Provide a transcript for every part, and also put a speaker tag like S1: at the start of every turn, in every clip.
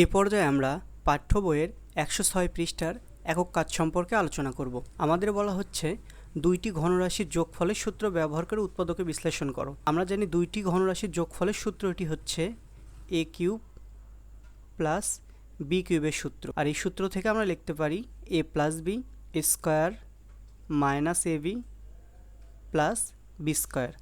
S1: এই পর্যায়ে আমরা পাঠ্য বইয়ের একশো ছয় পৃষ্ঠার একক কাজ সম্পর্কে আলোচনা করব। আমাদের বলা হচ্ছে দুইটি ঘনরাশির যোগফলের সূত্র ব্যবহার করে উৎপাদকে বিশ্লেষণ করো। আমরা জানি দুইটি ঘনরাশির যোগফলের সূত্রটি হচ্ছে এ কিউব প্লাস বি কিউবের সূত্র। আর এই সূত্র থেকে আমরা লিখতে পারি A plus B square minus A B plus B square.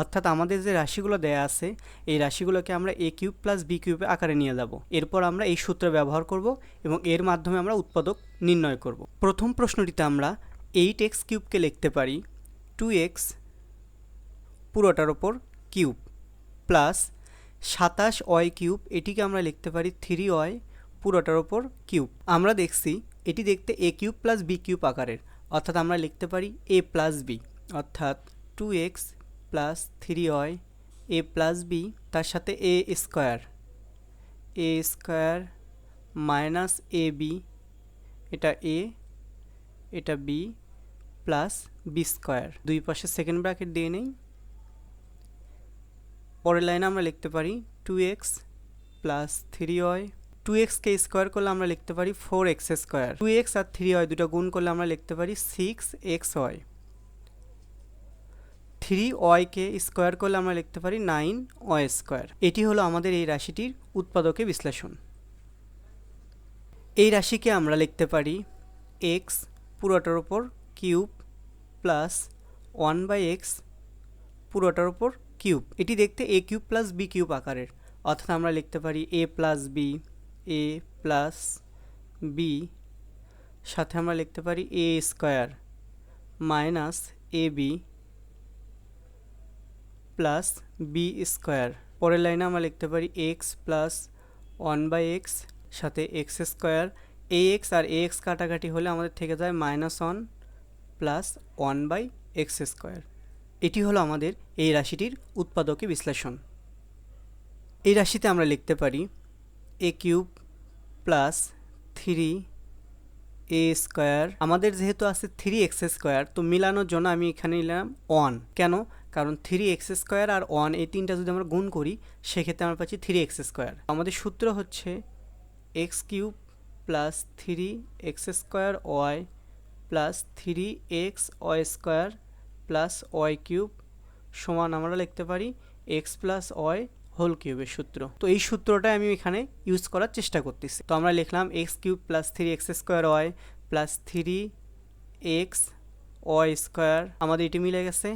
S1: অর্থাৎ আমাদের যে রাশিগুলো দেয়া আছে, এই রাশিগুলোকে আমরা এ কিউব প্লাস বি কিউবে আকারে নিয়ে যাব। এরপর আমরা এই সূত্র ব্যবহার করব এবং এর মাধ্যমে আমরা উৎপাদক নির্ণয় করব। প্রথম প্রশ্নটিতে আমরা এইট এক্স কিউবকে লিখতে পারি টু এক্স পুরোটার ওপর কিউব প্লাস সাতাশ অয় কিউব এটিকে আমরা লিখতে পারি থ্রি অয় পুরোটার ওপর কিউব আমরা দেখছি এটি দেখতে A cube plus B cube আকারের, অর্থাৎ আমরা লিখতে পারি এ প্লাস বি অর্থাৎ two X plus three Y A plus B, তার সাথে A square. A square minus A B, এটা এ, এটা বি প্লাস বি স্কোয়ার। দুই পাশে সেকেন্ড ব্র্যাকেট দিয়ে নেই। পরের লাইনে আমরা লিখতে পারি two X plus three Y two এক্সকে স্কোয়ার করলে আমরা লিখতে পারি four X square. Two X আর থ্রি ওয়াই দুটো গুণ করলে আমরা লিখতে পারি সিক্স এক্স ওয়াই থ্রি ওয়াইকে স্কোয়ার করলে আমরা লিখতে পারি নাইন ওয়াই স্কোয়ার এটি হলো আমাদের এই রাশিটির উৎপাদকে বিশ্লেষণ। এই রাশিকে আমরা লিখতে পারি এক্স পুরোটার ওপর cube plus one by X পুরোটার ওপর কিউব। এটি দেখতে A cube plus B cube আকারের। অর্থাৎ আমরা লিখতে পারি A plus B A plus B সাথে আমরা লিখতে পারি A square minus A B plus B square পরের লাইনে আমরা লিখতে পারি X plus one by X সাথে এক্স স্কোয়ার এ এক্স আর এ এক্স কাটাকাটি হলে আমাদের থেকে যায় minus one plus one by X square এটি হলো আমাদের এই রাশিটির উৎপাদকে বিশ্লেষণ। এই রাশিতে আমরা লিখতে পারি A cube plus three A square আমাদের যেহেতু আছে থ্রি এক্স স্কোয়ার তো মিলানোর জন্য আমি এখানে নিলাম ওয়ান কেন? কারণ থ্রি এক্স স্কোয়ার আর ওয়ান এই তিনটা যদি আমরা গুণ করি, সেক্ষেত্রে আমরা পাচ্ছি থ্রি এক্স স্কোয়ার আমাদের সূত্র হচ্ছে X cube plus three X square Y plus three X Y square plus Y cube সমান আমরা লিখতে পারি এক্স প্লাস ওয়াই হোল কিউবের সূত্র। তো এই সূত্রটা আমি এখানে ইউজ করার চেষ্টা করতেছি। তো আমরা লিখলাম X cube plus three X square Y plus three X Y square আমাদের এটি মিলে গেছে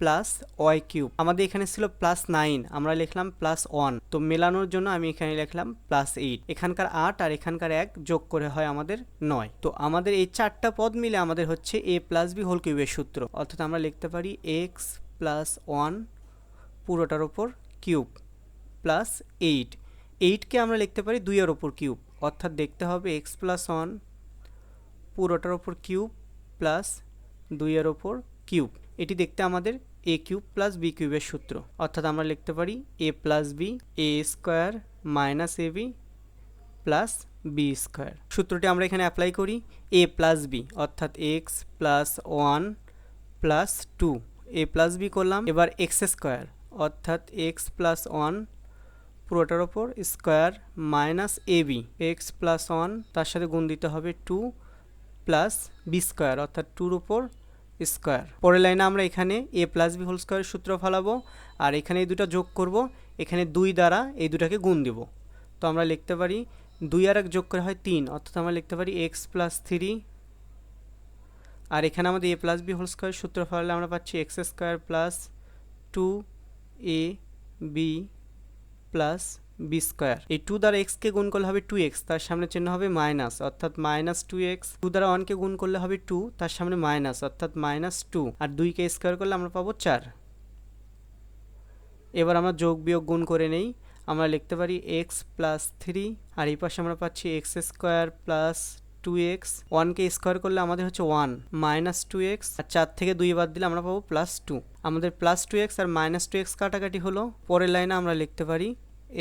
S1: প্লাস ওয়াই কিউব। আমাদের এখানে ছিল প্লাস নাইন আমরা লিখলাম প্লাস ওয়ান তো মেলানোর জন্য আমি এখানে লিখলাম প্লাস এইট এখানকার আট আর এখানকার এক যোগ করে হয় আমাদের নয়। তো আমাদের এই চারটা পদ মিলে আমাদের হচ্ছে এ প্লাস বি হোল কিউবের সূত্র। অর্থাৎ আমরা লিখতে পারি এক্স প্লাস ওয়ান পুরোটার ওপর কিউব। প্লাস এইট এইটকে আমরা লিখতে পারি দুইয়ের ওপর কিউব অর্থাৎ দেখতে হবে এক্স প্লাস ওয়ান পুরোটার ওপর কিউব প্লাস দুইয়ের ওপর কিউব এটি দেখতে আমাদের এ কিউব প্লাস বি কিউবের সূত্র। অর্থাৎ আমরা লিখতে পারি A plus B A square minus A B plus B square সূত্রটি আমরা এখানে অ্যাপ্লাই করি এ প্লাস বি অর্থাৎ X plus one plus two A plus B করলাম, এবার এক্স স্কোয়ার অর্থাৎ এক্স প্লাস ওয়ান পুরোটার ওপর square minus A B, X plus one, তার সাথে গুণ দিতে হবে টু প্লাস বি স্কোয়ার, অর্থাৎ টুর উপর স্কোয়ার। পরের লাইনে আমরা এখানে এ প্লাস বি হোল স্কোয়ারের সূত্র ফেলাবো, আর এখানে এই দুটো যোগ করব, এখানে দুই দ্বারা এই দুটাকে গুণ দেব। তো আমরা লিখতে পারি দুই আর এক যোগ করে হয় তিন, অর্থাৎ আমরা লিখতে পারি এক্স প্লাস থ্রি। আর এখানে আমাদের A plus B whole square সূত্র ফেলালে আমরা পাচ্ছি X square plus two A B plus B square এই টু দ্বারা এক্সকে গুণ করলে হবে টু এক্স তার সামনে চিহ্ন হবে মাইনাস অর্থাৎ মাইনাস টু এক্স টু দ্বারা ওয়ানকে গুণ করলে হবে টু তার সামনে মাইনাস অর্থাৎ মাইনাস টু আর দুইকে স্কোয়ার করলে আমরা পাবো চার। এবার আমরা যোগ বিয়োগ গুণ করে নেই। আমরা লিখতে পারি এক্স প্লাস থ্রি আর এই পাশে আমরা পাচ্ছি X square plus two X ওয়ানকে স্কোয়ার করলে আমাদের হচ্ছে ওয়ান মাইনাস টু এক্স আর চার থেকে দুই বাদ দিলে আমরা পাবো প্লাস টু আমাদের প্লাস টু এক্স আর মাইনাস টু এক্স কাটাকাটি হলো, পরের লাইনে আমরা লিখতে পারি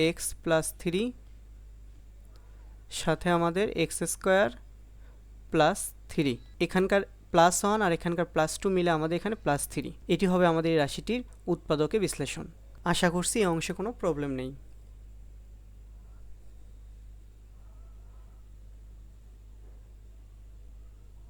S1: এক্স প্লাস থ্রি সাথে আমাদের এক্স স্কোয়ার প্লাস থ্রি এখানকার প্লাস ওয়ান আর এখানকার প্লাস টু মিলে আমাদের এখানে প্লাস থ্রি এটি হবে আমাদের এই রাশিটির উৎপাদকে বিশ্লেষণ। আশা করছি এই অংশে কোনো প্রবলেম নেই।